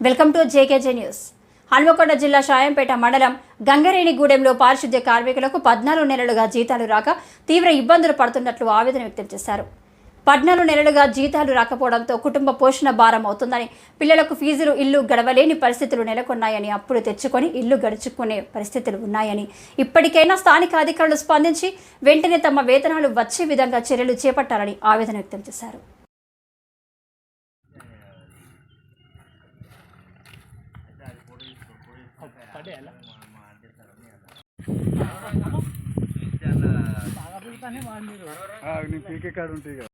Welcome to J K J news. Hanamkonda జిల్లా షాయంపేట మండలం గంగరేణిగూడెంలో పారిశుద్ధ్య కార్మికులకు పద్నాలుగు నెలలుగా జీతాలు రాక తీవ్ర ఇబ్బందులు పడుతున్నట్లు ఆవేదన వ్యక్తం చేశారు. పద్నాలుగు నెలలుగా జీతాలు రాకపోవడంతో కుటుంబ పోషణ భారం అవుతుందని పిల్లలకు ఫీజులు ఇల్లు గడవలేని పరిస్థితులు నెలకొన్నాయని అప్పులు తెచ్చుకొని ఇల్లు గడుచుకునే పరిస్థితులు ఉన్నాయని ఇప్పటికైనా స్థానిక అధికారులు స్పందించి వెంటనే తమ వేతనాలు వచ్చే విధంగా చర్యలు చేపట్టాలని ఆవేదన వ్యక్తం చేశారు. నీ పీకే కాడ ఉంటాయి కదా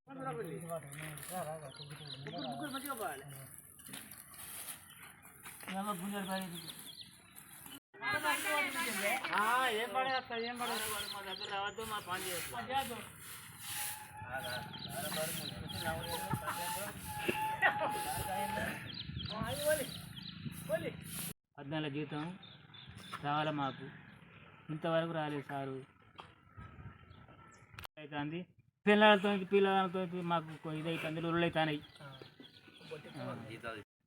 పద్నాలుగు జీతం రావాలి మాకు? ఇంతవరకు రాలేదు సారు. అవుతుంది పిల్లలతో పిల్లలతో మాకు ఇదైతుంది ఇది అవుతున్నాయి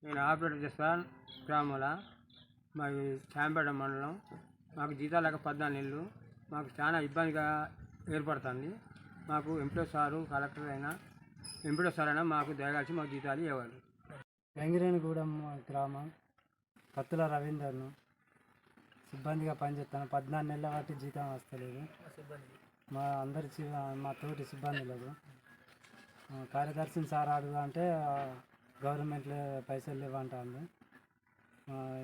నేను ఆపరేటర్ చేస్తాను గ్రామాల. మాది శాంపేట మండలం. మాకు జీతాలు లేక పద్నాలుగు నెలలు. మాకు చాలా ఇబ్బందిగా ఏర్పడుతుంది. మాకు ఎంప్లాయ్ సారు కలెక్టర్ అయినా ఎంపీడో సార్ అయినా మాకు దయగాల్సి మాకు జీతాలు ఇవ్వాలి. వెంగిరేనిగూడెం గ్రామం. పత్తుల రవీందర్ను. సిబ్బందిగా పనిచేస్తాను. పద్నాలుగు నెలల బట్టి జీతం వస్తలేదు. మా అందరి మా తోటి సిబ్బందులకు. లేదు కార్యదర్శిని సార్ అడుగు అంటే గవర్నమెంట్లో పైసలు లేవంటాను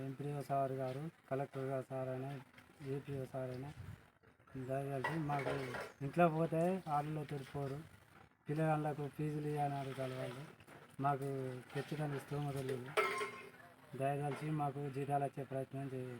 ఎంపీఓ సార్ గారు కలెక్టర్ గారు సార్ అయినా ఏపీఓ సార్ అయినా దయగలిసి మాకు ఇంట్లో పోతే ఆటల్లో తెరిపోరు పిల్లగాళ్ళకు ఫీజులు ఇవ్వని అడుగుతారు వాళ్ళు. మాకు ఖచ్చితంగా స్తోమత లేదు. దయచేసి మాకు జీతాలు వచ్చే ప్రయత్నం చేయాలి